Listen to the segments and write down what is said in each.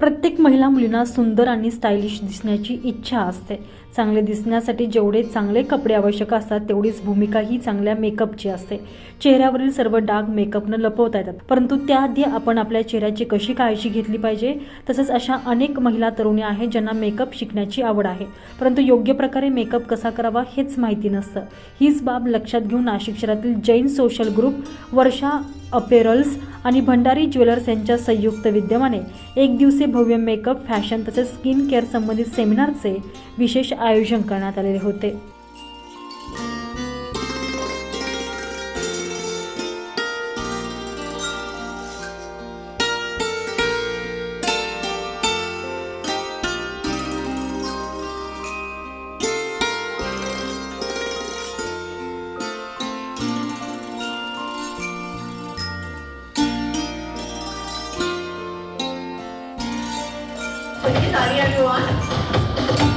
प्रत्येक महिला मुलींना सुंदर आणि स्टायलिश दिसण्याची इच्छा असते. चांगले दिसण्यासाठी जेवढे चांगले कपडे आवश्यक असतात तेवढीच भूमिका ही चांगल्या मेकअपची असते. चेहऱ्यावरील सर्व डाग मेकअपनं लपवता येतात. परंतु त्याआधी आपण आपल्या चेहऱ्याची कशी काळजी घेतली पाहिजे? तसंच अशा अनेक महिला तरुणी आहेत ज्यांना मेकअप शिकण्याची आवड आहे. परंतु योग्य प्रकारे मेकअप कसा करावा हेच माहिती नसतं. हीच बाब लक्षात घेऊन नाशिक शहरातील Jain social group Varsha apparels आणि भंडारी ज्वेलर्स यांच्या संयुक्त विद्यमाने एक दिवसीय भव्य मेकअप फॅशन तसेच स्किन केअर संबंधित सेमिनारचे विशेष आयोजन करण्यात आलेले होते. Thank Sorry, everyone.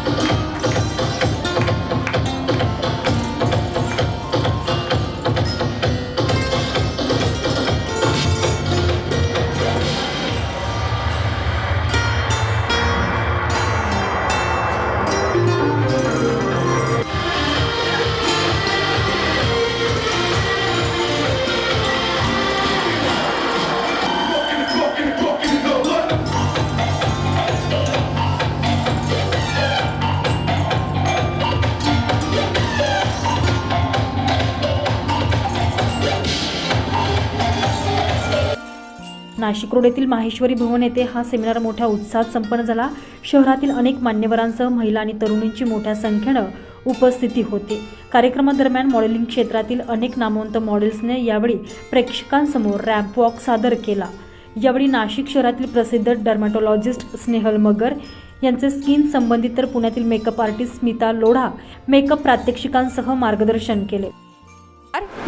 Nashik road येथील माहेश्वरी भवन येथे हा सेमिनार मोठ्या उत्साहात संपन्न झाला. शहरातील अनेक मान्यवरांसह महिला आणि तरुणींची मोठ्या संख्येनं उपस्थिती होती. कार्यक्रमादरम्यान मॉडेलिंग क्षेत्रातील अनेक नामवंत मॉडेल्सने यावेळी प्रेक्षकांसमोर रॅम्प वॉक सादर केला. यावेळी नाशिक शहरातील प्रसिद्ध डर्मॅटॉलॉजिस्ट स्नेहल मगर यांचे स्किन संबंधित तर पुण्यातील makeup artist Smita Lodha makeup प्रात्यक्षिकांसह मार्गदर्शन केले.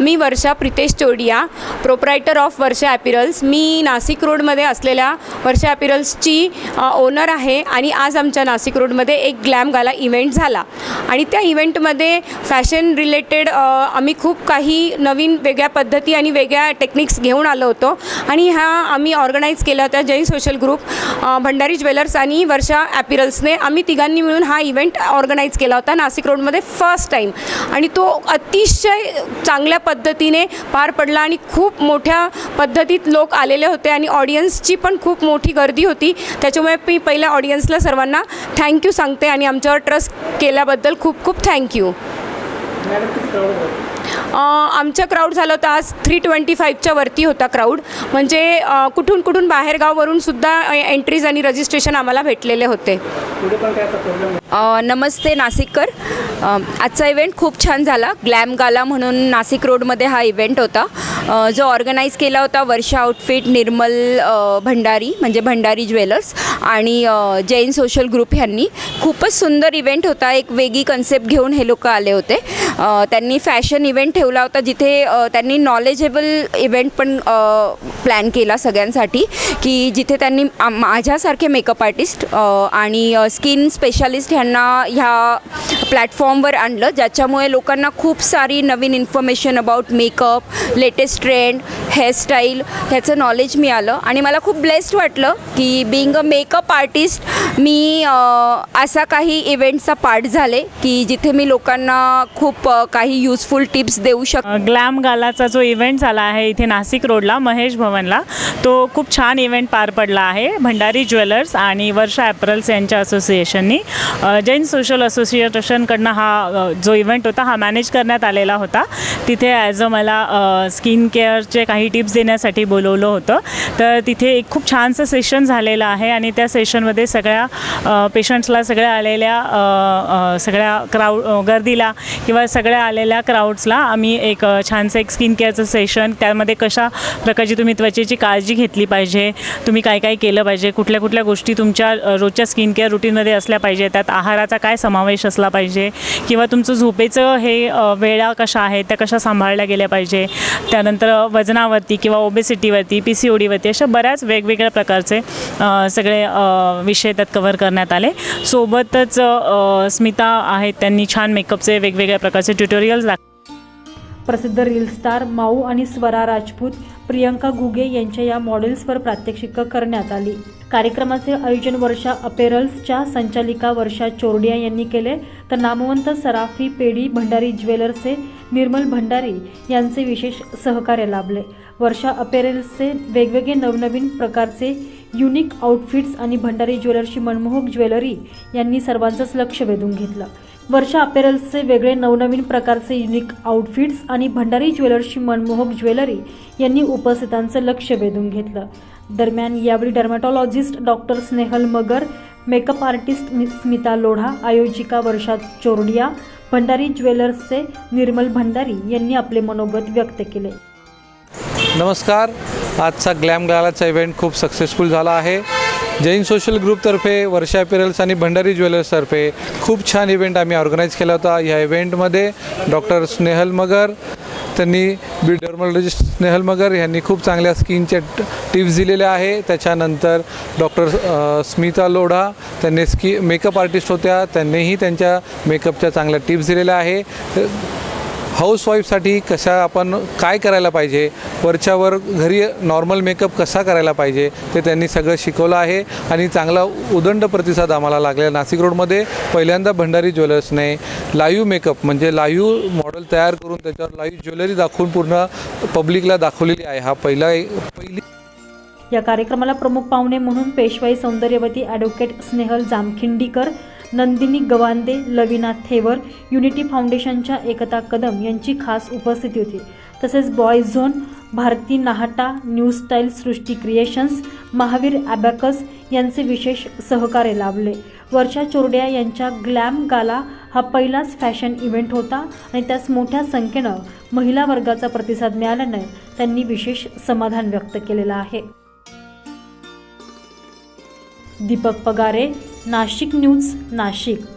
मी Varsha Pritesh Chodiya proprietor of Varsha apparels मी नाशिक रोडमध्ये असलेल्या वर्षा ॲपिरल्सची ओनर आहे आणि आज आमच्या नाशिक रोडमध्ये एक ग्लॅम गाला इव्हेंट झाला. आणि त्या इव्हेंटमध्ये फॅशन रिलेटेड आम्ही खूप काही नवीन वेगळ्या पद्धती आणि वेगळ्या टेक्निक्स घेऊन आलो होतो. आणि ह्या आम्ही ऑर्गनाईज केल्या होत्या Jain social group Bhandari jewellers आणि वर्षा ॲपिरल्सने आम्ही तिघांनी मिळून हा इव्हेंट ऑर्गनाईज केला होता नाशिक रोडमध्ये फर्स्ट टाईम आणि तो अतिशय चांगल्या पद्धतीने पार पडला आणि खूप मोठ्या पद्धतीत लोक आलेले होते आणि ऑडियन्सची पण खूप मोठी गर्दी होती. त्याच्यामुळे मी पहिल्या ऑडियन्सला सर्वांना थँक्यू सांगते आणि आमच्यावर ट्रस्ट केल्याबद्दल खूप खूप थँक्यू आमचा क्राऊड झालं होतं आज थ्री ट्वेंटी फाईव्हच्या वरती होता क्राऊड म्हणजे कुठून कुठून बाहेरगाववरून सुद्धा एंट्रीज आणि रजिस्ट्रेशन आम्हाला भेटलेले होते. नमस्ते नाशिककर आजचा इव्हेंट खूप छान झाला. ग्लॅम गाला म्हणून नाशिक रोडमध्ये हा इव्हेंट होता. जो ऑर्गनाईज केला होता वर्षा आउटफिट निर्मल भंडारी म्हणजे भंडारी ज्वेलर्स आणि जैन सोशल ग्रुप ह्यांनी खूपच सुंदर इव्हेंट होता. एक वेगळी कन्सेप्ट घेऊन हे लोक आले होते. त्यांनी फॅशन इव्हेंट ठेवला होता जिथे त्यांनी नॉलेजेबल इव्हेंट पण प्लॅन केला सगळ्यांसाठी की जिथे त्यांनी माझ्यासारखे मेकअप आर्टिस्ट आणि स्किन स्पेशालिस्ट ह्यांना ह्या प्लॅटफॉर्मवर आणलं ज्याच्यामुळे लोकांना खूप सारी नवीन information about makeup latest trend hairstyle ह्याचं नॉलेज मिळालं. आणि मला खूप ब्लेस्ड वाटलं की बिईंग अ मेकअप आर्टिस्ट मी असा काही इव्हेंटचा पार्ट झाले की जिथे मी लोकांना खूप काही युजफुल टिप्स देऊ शक ग्लॅम गालाचा जो इव्हेंट झाला आहे इथे नाशिक रोडला महेश भवनला तो खूप छान इव्हेंट पार पडला आहे. भंडारी ज्वेलर्स आणि वर्षा ॲप्रल्स यांच्या असोसिएशननी जैन सोशल असोसिएशनकडनं हा जो इव्हेंट होता हा मॅनेज करण्यात आलेला होता. तिथे ॲज अ मला स्किन केअरचे काही टिप्स देण्यासाठी बोलवलं होतं. तर तिथे एक खूप छानसं सेशन झालेलं आहे आणि त्या सेशनमध्ये सगळ्या पेशंट्सला सगळ्या आलेल्या सगळ्या क्राऊड गर्दीला किंवा सगळ्या आलेल्या क्राऊड्सला आम्ही एक छानसं एक स्किन केअरचं सेशन त्यामध्ये कशा प्रकारची तुम्ही त्वचेची काळजी घेतली पाहिजे तुम्ही काय काय केलं पाहिजे कुठल्या कुठल्या गोष्टी तुमच्या रोजच्या स्किन केअर रुटीनमध्ये असल्या पाहिजे त्यात आहाराचा काय समावेश असला पाहिजे किंवा तुमचं झोपेचं हे वेळा कशा आहेत त्या कशा सांभाळल्या गेल्या पाहिजे त्यानंतर वजनावरती किंवा ओबेसिटीवरती पी सी ओडीवरती अशा बऱ्याच वेगवेगळ्या प्रकारचे सगळे विषय त्यात कव्हर करण्यात आले. सोबतच स्मिता आहेत त्यांनी छान मेकअपचे वेगवेगळ्या प्रकारचे ट्युटोरियल्स दाख प्रसिद्ध रील स्टार माऊ आणि स्वरा राजपूत प्रियंका घुगे यांच्या या मॉडेल्सवर प्रात्यक्षिकं करण्यात आली. कार्यक्रमाचे आयोजन वर्षा अपेरल्सच्या संचालिका वर्षा चोरडिया यांनी केले. तर नामवंत सराफी पेढी भंडारी ज्वेलर्सचे निर्मल भंडारी यांचे विशेष सहकार्य लाभले. वर्षा अपेरल्सचे वेगवेगळे नवनवीन प्रकारचे युनिक आउटफिट्स आणि भंडारी ज्वेलर्सची मनमोहक ज्वेलरी यांनी सर्वांचंच लक्ष वेधून घेतलं. वर्षा अपेरल्सचे वेगळे नवनवीन प्रकारचे युनिक आउटफिट्स आणि भंडारी ज्वेलर्सची मनमोहक ज्वेलरी यांनी उपस्थितांचं लक्ष वेधून घेतलं. दरम्यान यावेळी dermatologist doctor Snehal Magar makeup artist Smita Lodha आयोजिका Varsha Chordia Bhandari ज्वेलर्सचे निर्मल भंडारी यांनी आपले मनोगत व्यक्त केले. नमस्कार. आजचा ग्लॅम गालाचा इव्हेंट खूप सक्सेसफुल झाला आहे. जैन सोशल ग्रुपतर्फे वर्षा अपेरल्स आणि भंडारी ज्वेलर्सतर्फे खूप छान इव्हेंट आम्ही ऑर्गनाईज केला होता. ह्या इव्हेंटमध्ये डॉक्टर स्नेहल मगर त्यांनी बी डर्मोलॉजिस्ट स्नेहल मगर यांनी खूप चांगल्या स्किनच्या टिप्स दिलेल्या आहे. त्याच्यानंतर डॉक्टर स्मिता लोढा त्यांनी स्की मेकअप आर्टिस्ट होत्या. त्यांनीही त्यांच्या मेकअपच्या चांगल्या टिप्स दिलेल्या आहे. हाऊसवाईफसाठी कशा आपण काय करायला पाहिजे? वरच्यावर घरी नॉर्मल मेकअप कसा करायला पाहिजे? ते त्यांनी सगळं शिकवलं आहे आणि चांगला उदंड प्रतिसाद आम्हाला लागला नाशिक रोडमध्ये पहिल्यांदा भंडारी ज्वेलर्सने लाईव्ह मेकअप म्हणजे लाईव्ह मॉडेल तयार करून त्याच्यावर लाईव्ह ज्वेलरी दाखवून पूर्ण पब्लिकला दाखवलेली आहे. हा पहिला पहिली या कार्यक्रमाला प्रमुख पाहुणे म्हणून पेशवाई सौंदर्यवती ॲडव्होकेट स्नेहल जामखिंडीकर नंदिनी गवांदे लवीना थेवर युनिटी फाउंडेशनच्या एकता कदम यांची खास उपस्थिती होती. तसेच boys zone Bharati Nahata new style Srishti creations Mahavir abacus यांचे विशेष सहकार्य लाभले. वर्षा चोरड्या यांच्या ग्लॅम गाला हा पहिलाच फॅशन इव्हेंट होता आणि त्यास मोठ्या संख्येनं महिला वर्गाचा प्रतिसाद मिळाल्यानं त्यांनी विशेष समाधान व्यक्त केलेलं आहे. दीपक पगारे नाशिक न्यूज नाशिक.